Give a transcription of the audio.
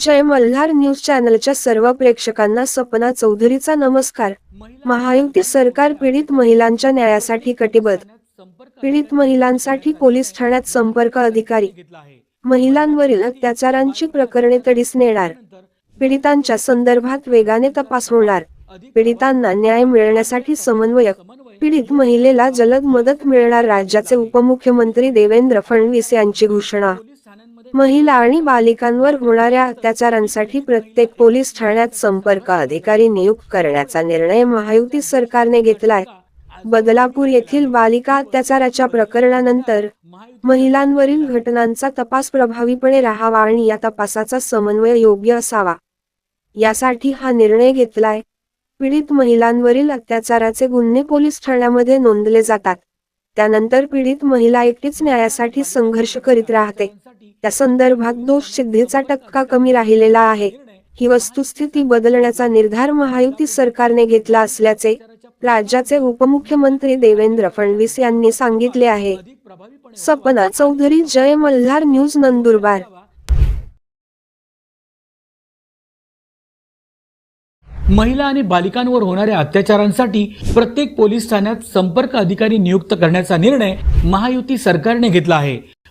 जय Malhar news चॅनलच्या सर्व प्रेक्षकांना सपना चौधरीचा नमस्कार. महायुती सरकार पीडित महिलांच्या न्यायासाठी कटिबद्ध. पीडित महिलांसाठी पोलीस ठाण्यात संपर्क अधिकारी. महिलांवरील अत्याचारांची प्रकरणे तडीस नेणार. पीडितांच्या संदर्भात वेगाने तपास होणार. पीडितांना न्याय मिळण्यासाठी समन्वयक. पीडित महिलेला जलद मदत मिळणार राज्याचे उपमुख्यमंत्री देवेंद्र फडणवीस यांची घोषणा. महिला आणि बालिकांवर होणाऱ्या अत्याचारांसाठी प्रत्येक पोलीस ठाण्यात संपर्क अधिकारी नियुक्त करण्याचा निर्णय महायुती सरकारने घेतलाय. बदलापूर येथील बालिका अत्याचाराच्या प्रकरणानंतर महिलांवरील घटनांचा तपास प्रभावीपणे राहावा आणि या तपासाचा समन्वय योग्य असावा. यासाठी हा निर्णय घेतलाय. पीडित महिलांवरील अत्याचाराचे गुन्हे पोलीस ठाण्यामध्ये नोंदले जातात. त्यानंतर पीडित महिला एकटीच न्यायासाठी संघर्ष करीत राहते. त्या संदर्भात दोष सिद्धीचा टक्का कमी राहिलेला आहे. ही वस्तुस्थिती बदलण्याचा निर्धार महायुती सरकारने घेतला असल्याचे राज्याचे उपमुख्यमंत्री देवेंद्र फडणवीस यांनी सांगितले आहे. सपना चौधरी जय मल्हार न्यूज नंदुरबार. महिला आणि बालिकांवर होणाऱ्या अत्याचारांसाठी प्रत्येक पोलीस ठाण्यात संपर्क अधिकारी नियुक्त करण्याचा निर्णय महायुती सरकारने घेतला आहे.